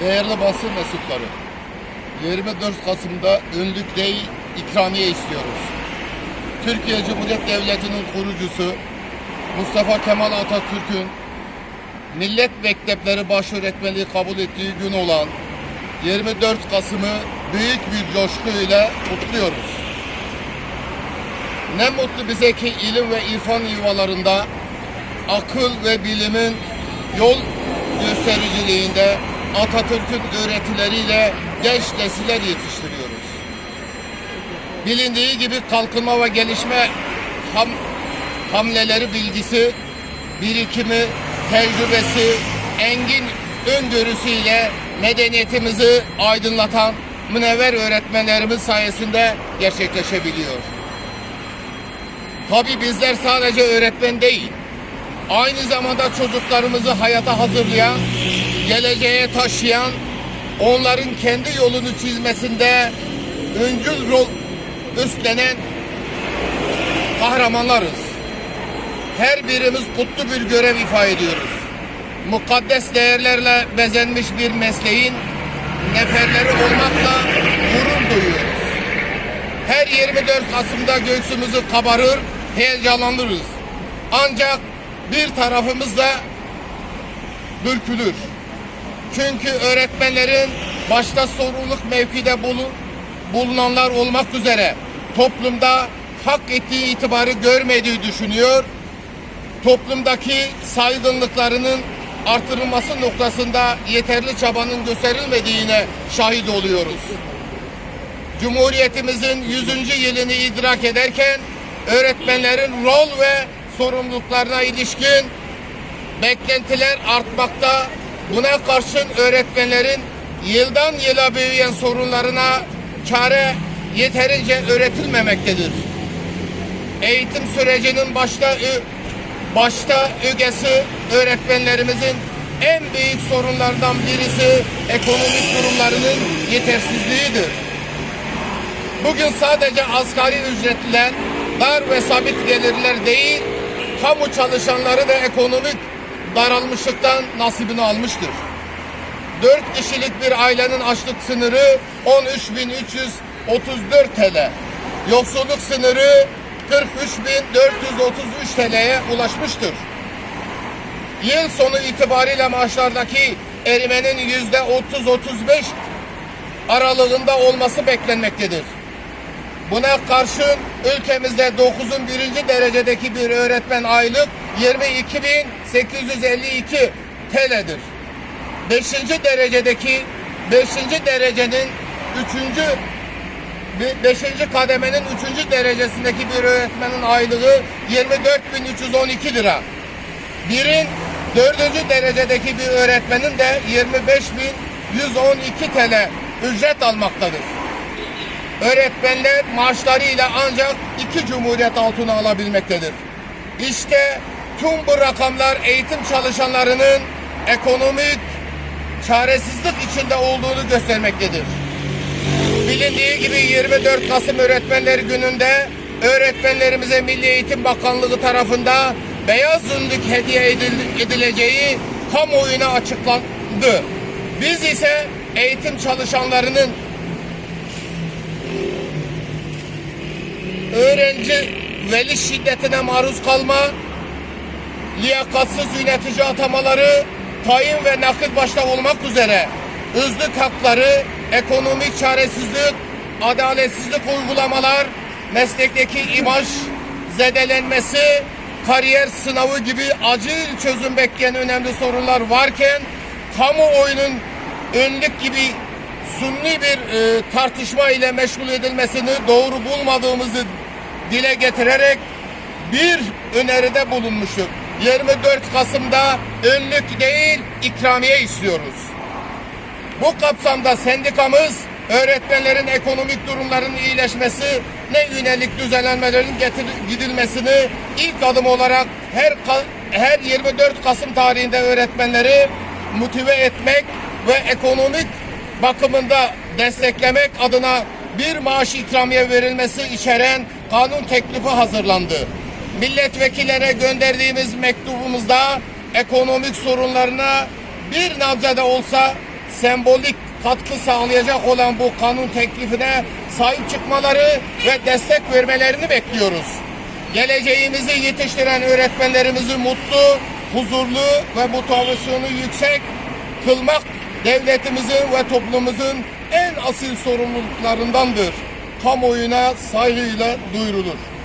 Değerli basın mensupları, 24 Kasım'da önlük değil ikramiye istiyoruz. Türkiye Cumhuriyet Devleti'nin kurucusu Mustafa Kemal Atatürk'ün millet mektepleri baş öğretmenliği kabul ettiği gün olan 24 Kasım'ı büyük bir coşkuyla kutluyoruz. Ne mutlu bize ki ilim ve irfan yuvalarında akıl ve bilimin yol göstericiliğinde Atatürk'ün öğretileriyle genç nesiller yetiştiriyoruz. Bilindiği gibi kalkınma ve gelişme ham, hamleleri bilgisi, birikimi, tecrübesi, engin öngörüsüyle medeniyetimizi aydınlatan münevver öğretmenlerimiz sayesinde gerçekleşebiliyor. Tabi bizler sadece öğretmen değil, aynı zamanda çocuklarımızı hayata hazırlayan, geleceğe taşıyan, onların kendi yolunu çizmesinde öncül rol üstlenen kahramanlarız. Her birimiz kutlu bir görev ifade ediyoruz. Mukaddes değerlerle bezenmiş bir mesleğin neferleri olmakla gurur duyuyoruz. Her 24 Kasım'da göğsümüzü kabarır, heyecanlanırız. Ancak bir tarafımız da dürkülür. Çünkü öğretmenlerin başta sorumluluk mevkide bulun, bulunanlar olmak üzere toplumda hak ettiği itibarı görmediği düşünüyor. Toplumdaki saygınlıklarının artırılması noktasında yeterli çabanın gösterilmediğine şahit oluyoruz. Cumhuriyetimizin 100. yılını idrak ederken öğretmenlerin rol ve sorumluluklarına ilişkin beklentiler artmakta. Buna karşın öğretmenlerin yıldan yıla büyüyen sorunlarına çare yeterince öğretilmemektedir. Eğitim sürecinin başta başta ögesi öğretmenlerimizin en büyük sorunlardan birisi ekonomik durumlarının yetersizliğidir. Bugün sadece asgari ücretliler, dar ve sabit gelirler değil, kamu çalışanları da ekonomik daralmışlıktan nasibini almıştır. 4 kişilik bir ailenin açlık sınırı 13.334 TL. Yoksulluk sınırı 43.433 TL'ye ulaşmıştır. Yıl sonu itibariyle maaşlardaki erimenin yüzde 30-35 aralığında olması beklenmektedir. Buna karşın ülkemizde 9'un birinci derecedeki bir öğretmen aylık 22.852 TL'dir. 5. derecedeki 5. derecenin 3. 5. kademenin 3. derecesindeki bir öğretmenin aylığı 24.312 lira. Birin 4. derecedeki bir öğretmenin de 25.112 TL ücret almaktadır. Öğretmenler maaşlarıyla ancak iki cumhuriyet altına alabilmektedir. İşte tüm bu rakamlar eğitim çalışanlarının ekonomik çaresizlik içinde olduğunu göstermektedir. Bilindiği gibi 24 Kasım Öğretmenler Günü'nde öğretmenlerimize Milli Eğitim Bakanlığı tarafında beyaz zünlük hediye edileceği kamuoyuna açıklandı. Biz ise eğitim çalışanlarının öğrenci veli şiddetine maruz kalma, liyakatsız yönetici atamaları, tayin ve nakit başta olmak üzere özlük hakları, ekonomik çaresizlik, adaletsizlik uygulamalar, meslekteki imaj zedelenmesi, kariyer sınavı gibi acil çözüm bekleyen önemli sorunlar varken kamuoyunun önlük gibi sunni bir e, tartışma ile meşgul edilmesini doğru bulmadığımızı dile getirerek bir öneride bulunmuştuk. 24 Kasım'da önlük değil ikramiye istiyoruz. Bu kapsamda sendikamız öğretmenlerin ekonomik durumlarının iyileşmesi ne yönelik düzenlenmelerin getir, gidilmesini ilk adım olarak her her 24 Kasım tarihinde öğretmenleri motive etmek ve ekonomik bakımında desteklemek adına bir maaş ikramiye verilmesi içeren kanun teklifi hazırlandı. Milletvekillere gönderdiğimiz mektubumuzda ekonomik sorunlarına bir nabzede olsa sembolik katkı sağlayacak olan bu kanun teklifine sahip çıkmaları ve destek vermelerini bekliyoruz. Geleceğimizi yetiştiren öğretmenlerimizi mutlu, huzurlu ve motivasyonu yüksek kılmak devletimizin ve toplumumuzun en asil sorumluluklarındandır. Kamuoyuna saygıyla duyurulur.